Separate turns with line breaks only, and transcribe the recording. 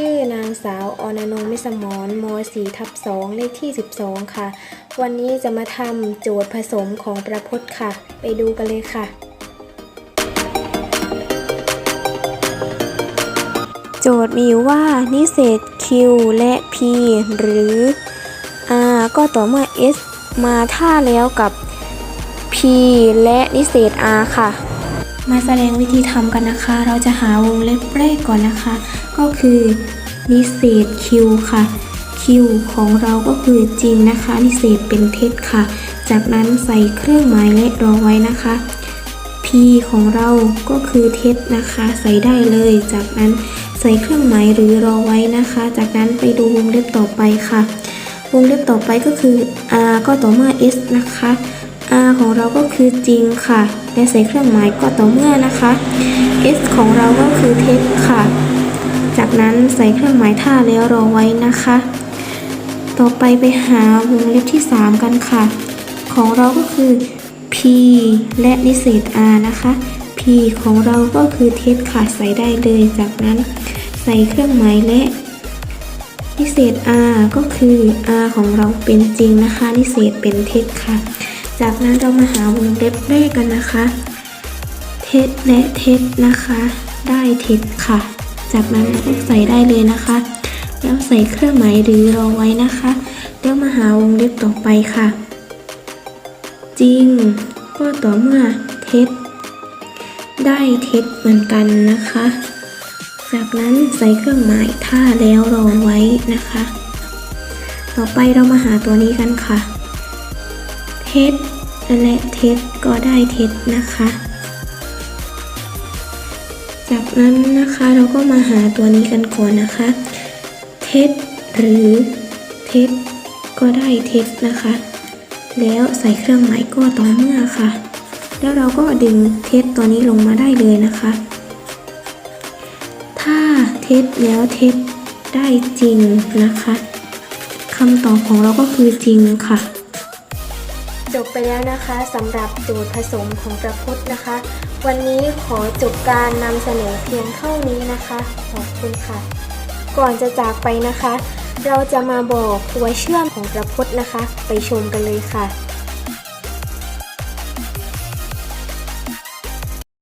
ชื่อนางสาวออนนงมิสมรม4ทับ2เลขที่ 12 ค่ะ วันนี้จะมาทำโจทย์ผสมของประพจน์ค่ะ ไปดูกันเลยค่ะ โจทย์มีว่านิเศษ q และ p หรือ r ก็ต่อเมื่อ s มาท่าแล้วกับ p และนิเศษ r ค่ะ มาแสดงวิธีทำกันนะคะ เราจะหาวงเล็บแรกก่อนนะคะ ก็คือนิเศษ q ค่ะ q ของเราก็คือจริงนะคะ นิเศษเป็นเท็จค่ะ จากนั้นใส่เครื่องหมายและรอไว้นะคะ p ของเราก็คือเท็จนะคะ ใส่ได้เลย จากนั้นใส่เครื่องหมายหรือรอไว้นะคะ จากนั้นไปดูวงเล็บต่อไปค่ะ วงเล็บต่อไปก็คือ r ก็ต่อเมื่อ s นะคะ r ของเราก็คือจริงค่ะ และใส่เครื่องหมายก็ต่อเมื่อนะคะ s ของเราก็คือเท็จค่ะ จากนั้นใส่เครื่องหมายท่าแล้วรอไว้นะคะ ต่อไปไปหาวงเล็บที่ 3 กันค่ะ ของเราก็คือ p และนิเศษ r นะคะ p ของเราก็คือเท็จค่ะใส่ได้เลยจากนั้นใส่เครื่องหมายและนิเศษ r ก็คือ r ของเราเป็นจริงนะคะนิเศษเป็นเท็จค่ะ จากนั้นเรามาหาวงเล็บแรกกันนะคะ เท็จและเท็จนะคะ ได้เท็จค่ะ จากนั้นเราก็ใส่ได้เลยนะคะ แล้วใส่เครื่องหมายหรือรอไว้นะคะ แล้วมาหาวงเล็บต่อไปค่ะ จริง ก็ต่อเมื่อเท็จได้เท็จเหมือนกันนะคะ จากนั้นใส่เครื่องหมายท่าแล้วรอไว้นะคะ ต่อไปเรามาหาตัวนี้กันค่ะ เท็จและเท็จก็ได้เท็จนะคะ จากนั้นนะคะเราก็มาหาตัวนี้กันก่อนนะคะ เท็จหรือเท็จก็ได้เท็จนะคะ แล้วใส่เครื่องหมายก็ต่อเมื่อค่ะ แล้วเราก็ดึงเท็จตัวนี้ลงมาได้เลยนะคะ ถ้าเท็จแล้วเท็จได้จริงนะคะคำตอบของเราก็คือจริงค่ะ จบไปแล้วนะคะสำหรับโจทย์ผสมของประพจน์นะคะ วันนี้ขอจบการนำเสนอเพียงเท่านี้นะคะ ขอบคุณค่ะ ก่อนจะจากไปนะคะ เราจะมาบอกตัวเชื่อมของประพจน์นะคะ ไปชมกันเลยค่ะ